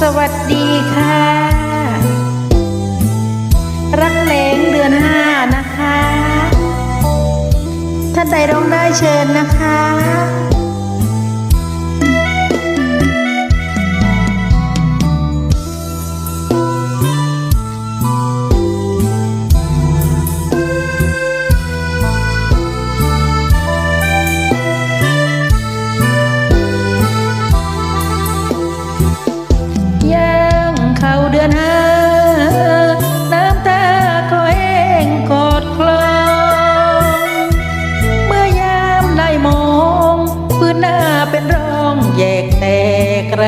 สวัสดีค่ะ รักแหลงเดือนห้านะคะ ท่านใดร้องได้เชิญนะคะ กร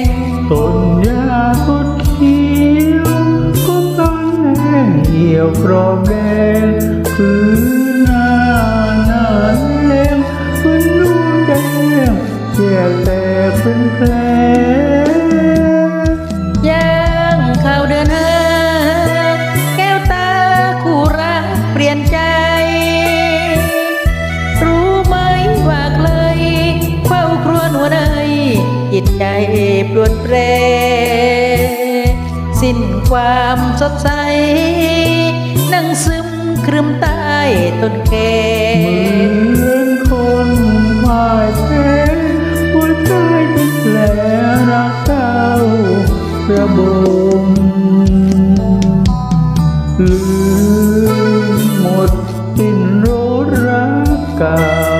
งต้นยาคดเขียวก็ต้นแน่เหี่ยวกรอบแดง ปลวนเปร สิ้นความสดใส นั่งซึมครึมใต้ต้นแก่เหมือนคนพ่ายแพ้หัวใจเป็นแผลรักเก้าระบมลืมหมดสิ้นโรดรักเก่า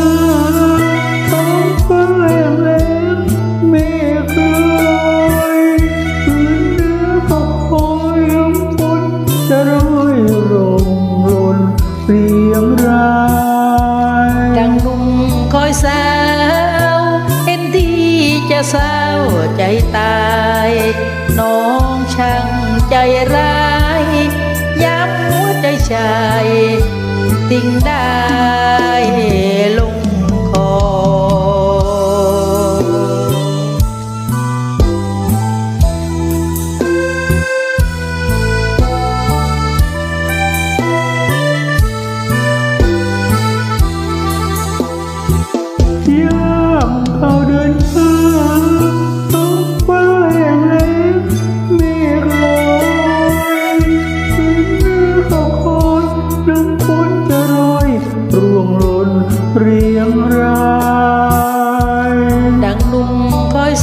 จะรยลงหล่นเปลี่ยงรายดังนุ่มคอยสาวเห็นที่จะเศร้าใจตาย น้องช่างใจร้าย ย้ำหัวใจชายติ่งได้ ยงรายดังหนุ่มคอย